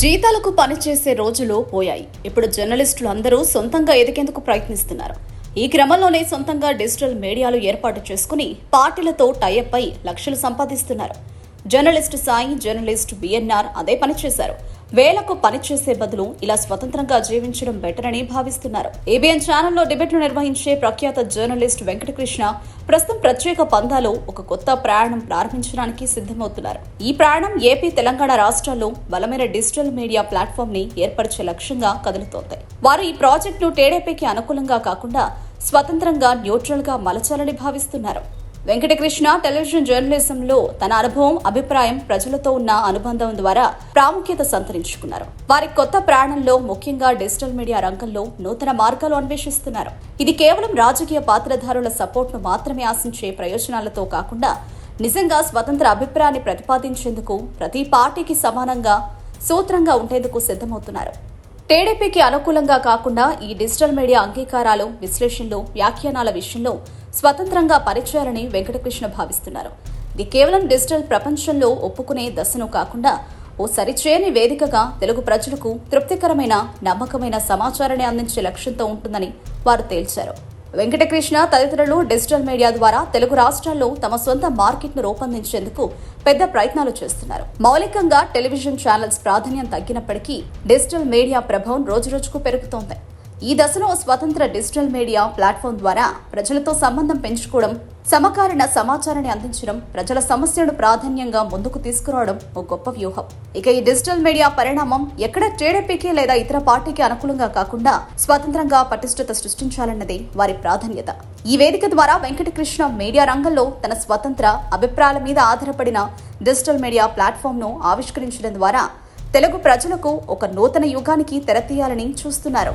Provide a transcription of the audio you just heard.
జీతాలకు పనిచేసే రోజులు పోయాయి. ఇప్పుడు జర్నలిస్టులు అందరూ సొంతంగా ఎదికేందుకు ప్రయత్నిస్తున్నారు. ఈ క్రమంలోనే సొంతంగా డిజిటల్ మీడియాలు ఏర్పాటు చేసుకుని పార్టీలతో టైఅప్ అయి లక్షలు సంపాదిస్తున్నారు. జర్నలిస్ట్ సాయి జర్నలిస్ట్ బిఎన్ఆర్ అదే పనిచేశారు వేలకు పనిచేసే బదులు ఇలా స్వతంత్రంగా జీవించడం బెటర్ అని భావిస్తున్నారు ఏబిఎన్ ఛానల్లో డిబేట్లు నిర్వహించే ప్రఖ్యాత జర్నలిస్ట్ వెంకటకృష్ణ ప్రస్తుతం ప్రత్యేక పందాలో ఒక కొత్త ప్రయాణం ప్రారంభించడానికి సిద్ధమవుతున్నారు. ఈ ప్రయాణం ఏపీ తెలంగాణ రాష్ట్రాల్లో బలమైన డిజిటల్ మీడియా ప్లాట్ఫామ్ని ఏర్పరిచే లక్ష్యంగా కదులుతోంది. వారు ఈ ప్రాజెక్టును టీడీపీకి అనుకూలంగా కాకుండా స్వతంత్రంగా న్యూట్రల్గా మలచాలని భావిస్తున్నారు. వెంకటకృష్ణ టెలివిజన్ జర్నలిజంలో తన అనుభవం అభిప్రాయం ప్రజలతో ఉన్న అనుబంధం ద్వారా ప్రాముఖ్యత సంతరించుకున్నారు. వారి కొత్త ప్రాణంలో ముఖ్యంగా డిజిటల్ మీడియా రంగంలో నూతన మార్గాలు అన్వేషిస్తున్నారు. ఇది కేవలం రాజకీయ పాత్రధారుల సపోర్ట్ను మాత్రమే ఆశించే ప్రయోజనాలతో కాకుండా నిజంగా స్వతంత్ర అభిప్రాయాన్ని ప్రతిపాదించేందుకు ప్రతి పార్టీకి సమానంగా సూత్రంగా ఉండేందుకు సిద్ధమవుతున్నారు. టీడీపీకి అనుకూలంగా కాకుండా ఈ డిజిటల్ మీడియా అంగీకారాలు విశ్లేషణలు వ్యాఖ్యానాల విషయంలో స్వతంత్రంగా పనిచేయాలని వెంకటకృష్ణ భావిస్తున్నారు. ఇది కేవలం డిజిటల్ ప్రపంచంలో ఒప్పుకునే దశను కాకుండా ఓ సరిచేయని వేదికగా తెలుగు ప్రజలకు తృప్తికరమైన నమ్మకమైన సమాచారాన్ని అందించే లక్ష్యంతో ఉంటుందని వారు తేల్చారు. వెంకటకృష్ణ తదితరులు డిజిటల్ మీడియా ద్వారా తెలుగు రాష్ట్రాల్లో తమ సొంత మార్కెట్ను రూపొందించేందుకు పెద్ద ప్రయత్నాలు చేస్తున్నారు. మౌలికంగా టెలివిజన్ ఛానల్స్ ప్రాధాన్యం తగ్గినప్పటికీ డిజిటల్ మీడియా ప్రభావం రోజురోజుకు పెరుగుతోంది. ఈ దశలో స్వతంత్ర డిజిటల్ మీడియా ప్లాట్ఫామ్ ద్వారా ప్రజలతో సంబంధం పెంచుకోవడం సమకాలీన సమాచారాన్ని అందించడం ప్రజల సమస్యలను ప్రాధాన్యంగా ముందుకు తీసుకురావడం ఒక గొప్ప వ్యూహం. ఇక ఈ డిజిటల్ మీడియా పరిణామం ఎక్కడ టీడీపీకి లేదా ఇతర పార్టీకి అనుకూలంగా కాకుండా స్వతంత్రంగా పటిష్టత సృష్టించాలన్నదే వారి ప్రాధాన్యత. ఈ వేదిక ద్వారా వెంకటకృష్ణ మీడియా రంగంలో తన స్వతంత్ర అభిప్రాయాల మీద ఆధారపడిన డిజిటల్ మీడియా ప్లాట్ఫామ్ను ఆవిష్కరించడం ద్వారా తెలుగు ప్రజలకు ఒక నూతన యుగానికి తెరతీయాలని చూస్తున్నారు.